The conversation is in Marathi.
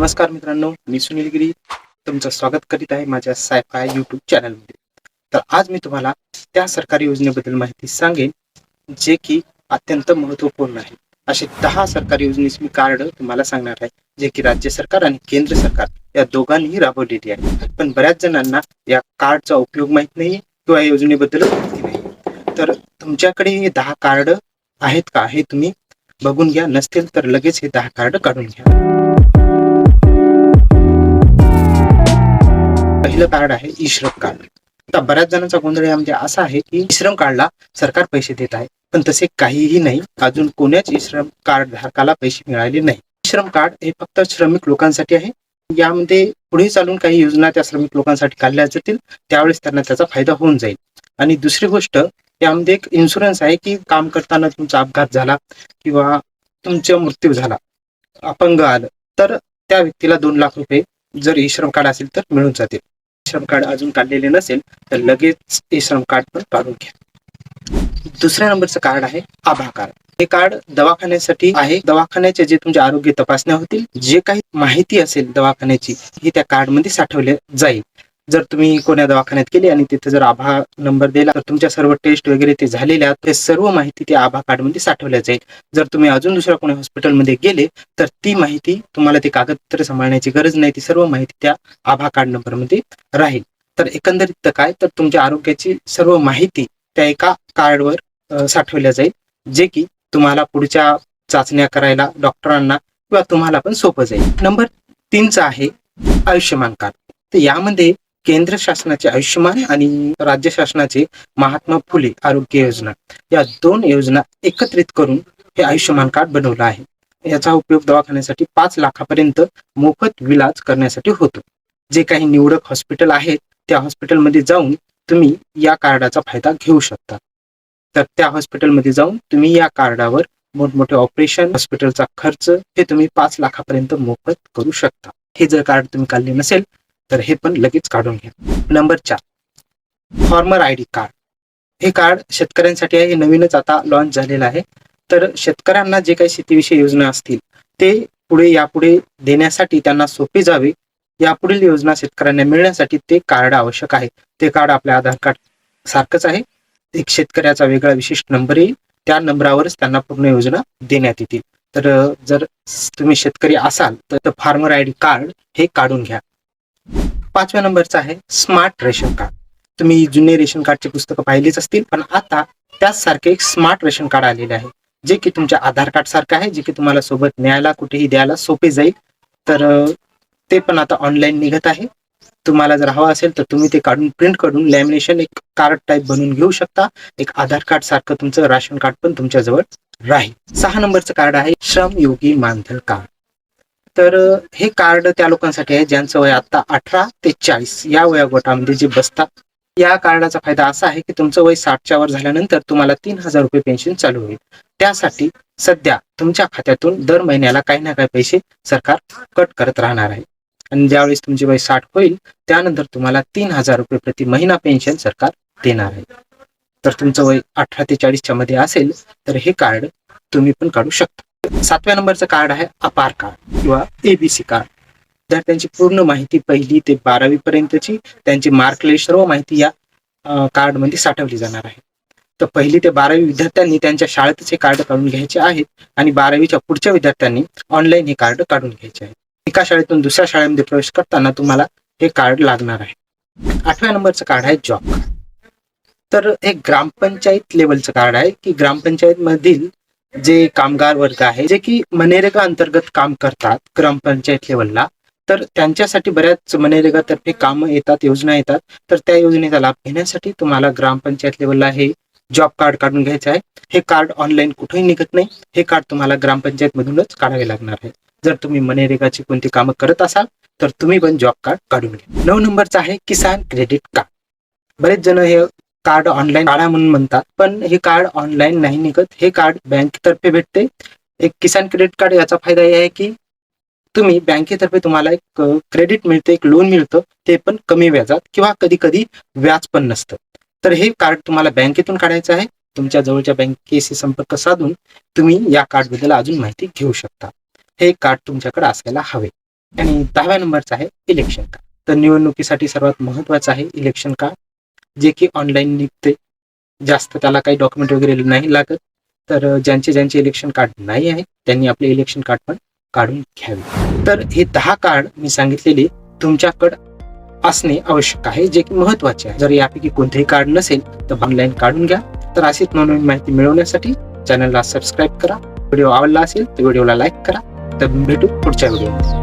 नमस्कार मित्रांनो मी सुनील गिरी. तुमचं स्वागत करीत आहे माझ्या सायफाय युट्यूब चॅनलमध्ये तर आज मी तुम्हाला त्या सरकारी योजनेबद्दल माहिती सांगेन जे की अत्यंत महत्त्वपूर्ण आहे. असे दहा सरकारी योजनेची मी कार्ड तुम्हाला सांगणार आहे जे की राज्य सरकार आणि केंद्र सरकार या दोघांनीही राबवलेली आहे. पण बऱ्याच जणांना या कार्डचा उपयोग माहीत नाही किंवा या योजनेबद्दल माहिती नाही तर तुमच्याकडे हे दहा कार्ड आहेत का? हे तुम्ही बघून घ्या. नसतील तर लगेच हे दहा कार्ड काढून घ्या. पहिलं कार्ड आहे ई श्रम कार्ड आता बऱ्याच जणांचा गोंधळ म्हणजे असा आहे की श्रम कार्डला सरकार पैसे देत आहे पण तसे काहीही नाही. अजून कोण्याच ई श्रम कार्ड धारकाला पैसे मिळाले नाही. श्रम कार्ड हे फक्त श्रमिक लोकांसाठी आहे. यामध्ये पुढे चालून काही योजना त्या श्रमिक लोकांसाठी काढल्या जातील त्यावेळेस त्यांना त्याचा फायदा होऊन जाईल. आणि दुसरी गोष्ट यामध्ये एक इन्शुरन्स आहे की काम करताना तुमचा अपघात झाला किंवा तुमचा मृत्यू झाला अपंग आलं तर त्या व्यक्तीला दोन लाख रुपये जर ई श्रम कार्ड असेल तर मिळून जातील. श्रम कार्ड अजून काढलेले नसेल तर लगेच ते श्रम कार्ड पण काढून घ्या. दुसऱ्या नंबरचं कार्ड आहे आभा कार्ड. हे कार्ड दवाखान्यासाठी आहे. दवाखान्याचे जे तुमचे आरोग्य तपासण्या होतील जे काही माहिती असेल दवाखान्याची ही त्या कार्डमध्ये साठवले जाईल. जर तुम्ही कोण्या दवाखान्यात गेले आणि तिथे जर आभा नंबर दिला तर तुमच्या सर्व टेस्ट वगैरे ते झालेल्या ते सर्व माहिती त्या आभा कार्डमध्ये साठवल्या जाईल. जर तुम्ही अजून दुसऱ्या कोणी हॉस्पिटलमध्ये गेले तर ती माहिती तुम्हाला ते कागदपत्र सांभाळण्याची गरज नाही. ती सर्व माहिती त्या आभा कार्ड नंबरमध्ये राहील. तर एकंदरीत तर काय? तर तुमच्या आरोग्याची सर्व माहिती त्या एका कार्डवर साठवल्या जाईल जे की तुम्हाला पुढच्या चाचण्या करायला डॉक्टरांना किंवा तुम्हाला पण सोपं जाईल. नंबर तीनचा आहे आयुष्यमान कार्ड. तर यामध्ये केंद्र शासनाचे आयुष्यमान आणि राज्य शासनाचे महात्मा फुले आरोग्य योजना या दोन योजना एकत्रित करून हे आयुष्यमान कार्ड बनवलं आहे. याचा उपयोग दवाखान्यासाठी पाच लाखापर्यंत मोफत विलाज करण्यासाठी होतो. जे काही निवडक हॉस्पिटल आहेत त्या हॉस्पिटलमध्ये जाऊन तुम्ही या कार्डाचा फायदा घेऊ शकता. तर त्या हॉस्पिटलमध्ये जाऊन तुम्ही या कार्डावर मोठमोठे ऑपरेशन हॉस्पिटलचा खर्च हे तुम्ही पाच लाखापर्यंत मोफत करू शकता. हे जर कार्ड तुम्ही काढले नसेल तर हे पण लगेच काढून घ्या. नंबर चार. फॉर्मर आय डी कार्ड हे कार्ड शेतकऱ्यांसाठी आहे हे नवीनच आता लॉन्च झालेलं आहे. तर शेतकऱ्यांना जे काही शेतीविषयी योजना असतील ते पुढे यापुढे देण्यासाठी त्यांना सोपे जावे. यापुढील योजना शेतकऱ्यांना मिळण्यासाठी ते कार्ड आवश्यक आहे. ते कार्ड आपल्या आधार कार्ड सारखंच आहे. एक शेतकऱ्याचा वेगळा विशिष्ट नंबर येईल. त्या नंबरावरच त्यांना पूर्ण योजना देण्यात येतील. तर जर तुम्ही शेतकरी असाल तर फार्मर आय डी कार्ड हे काढून घ्या. पाचव्या नंबरचं आहे स्मार्ट रेशन कार्ड. तुम्ही जुने रेशन कार्डचे पुस्तकं पाहिलीच असतील पण आता त्याच सारखे एक स्मार्ट रेशन कार्ड आलेले आहे जे की तुमच्या आधार कार्ड सारखं आहे जे की तुम्हाला सोबत न्यायला कुठेही द्यायला सोपे जाईल. तर ते पण आता ऑनलाईन निघत आहे. तुम्हाला जर हवा असेल तर तुम्ही ते काढून प्रिंट करून लॅमिनेशन एक कार्ड टाईप बनवून घेऊ शकता. एक आधार कार्ड सारखं तुमचं राशन कार्ड पण तुमच्या जवळ राहील. सहा नंबरचं कार्ड आहे श्रम योगी मानधन कार्ड. तर हे कार्ड त्या लोकांसाठी आहे ज्यांचं वय आता अठरा ते चाळीस. या वयागोटामध्ये जे बसतात या कार्डाचा फायदा असा आहे की तुमचं वय साठच्या वर झाल्यानंतर तुम्हाला तीन हजार रुपये पेन्शन चालू होईल. त्यासाठी सध्या तुमच्या खात्यातून दर महिन्याला काही ना काही पैसे सरकार कट करत राहणार आहे. आणि ज्यावेळेस तुमचे वय साठ होईल त्यानंतर तुम्हाला तीन हजार रुपये प्रति महिना पेन्शन सरकार देणार आहे. तर तुमचं वय अठरा ते चाळीसच्या मध्ये असेल तर हे कार्ड तुम्ही पण काढू शकता. सातव्या नंबरचं कार्ड आहे अपार कार्ड किंवा एबीसी कार्ड विद्यार्थ्यांची पूर्ण माहिती पहिली ते बारावी पर्यंतची त्यांची मार्कले सर्व माहिती या कार्डमध्ये साठवली जाणार आहे. तर पहिली ते बारावी विद्यार्थ्यांनी त्यांच्या शाळेतच हे कार्ड काढून घ्यायचे आहेत आणि बारावीच्या पुढच्या विद्यार्थ्यांनी ऑनलाईन हे कार्ड काढून घ्यायचे आहे एका शाळेतून दुसऱ्या शाळेमध्ये प्रवेश करताना तुम्हाला हे कार्ड लागणार आहे. आठव्या नंबरचं कार्ड आहे जॉब कार्ड तर हे ग्रामपंचायत लेवलचं कार्ड आहे की ग्रामपंचायत मधील जे कामगार वर्ग आहे जे की मनरेगा अंतर्गत काम करतात ग्रामपंचायत लेवलला तर त्यांच्यासाठी बऱ्याच मनरेगातर्फे कामं येतात योजना येतात. तर त्या योजनेचा लाभ घेण्यासाठी तुम्हाला ग्रामपंचायत लेवलला हे जॉब कार्ड काढून घ्यायचं आहे. हे कार्ड ऑनलाईन कुठेही निघत नाही. हे कार्ड तुम्हाला ग्रामपंचायत मधूनच काढावे लागणार आहे. जर तुम्ही मनरेगाची कोणती कामं करत असाल तर तुम्ही पण जॉब कार्ड काढून घ्या. नऊ नंबरचं आहे किसान क्रेडिट कार्ड. बरेच जण हे कार्ड ऑनलाईन काढा म्हणून म्हणतात. पण हे कार्ड ऑनलाईन नाही निघत. हे कार्ड बँकेतर्फे भेटते. एक किसान क्रेडिट कार्ड याचा फायदा हे आहे की तुम्ही बँकेतर्फे तुम्हाला एक क्रेडिट मिळते एक लोन मिळतं ते पण कमी व्याजात किंवा कधी कधी व्याज पण नसतं. तर हे कार्ड तुम्हाला बँकेतून काढायचं आहे. तुमच्या जवळच्या बँकेशी संपर्क साधून तुम्ही या कार्डबद्दल अजून माहिती घेऊ शकता. हे कार्ड तुमच्याकडे असायला हवे. आणि दहाव्या नंबरचं आहे इलेक्शन कार्ड. तर निवडणुकीसाठी सर्वात महत्वाचं आहे इलेक्शन कार्ड. जे की ऑनलाईन निघते. जास्त त्याला काही डॉक्युमेंट वगैरे नाही लागत. तर ज्यांचे ज्यांचे इलेक्शन कार्ड नाही आहे त्यांनी आपले इलेक्शन कार्ड पण काढून घ्यावे. तर हे दहा कार्ड मी सांगितलेले तुमच्याकडे असणे आवश्यक आहे जे की महत्त्वाचे आहे. जर यापैकी कोणतेही कार्ड नसेल तर ऑनलाईन काढून घ्या. तर अशीच नवनवीन माहिती मिळवण्यासाठी चॅनलला सबस्क्राईब करा. व्हिडिओ आवडला असेल तर व्हिडिओला लाईक करा. तर भेटू पुढच्या व्हिडिओमध्ये.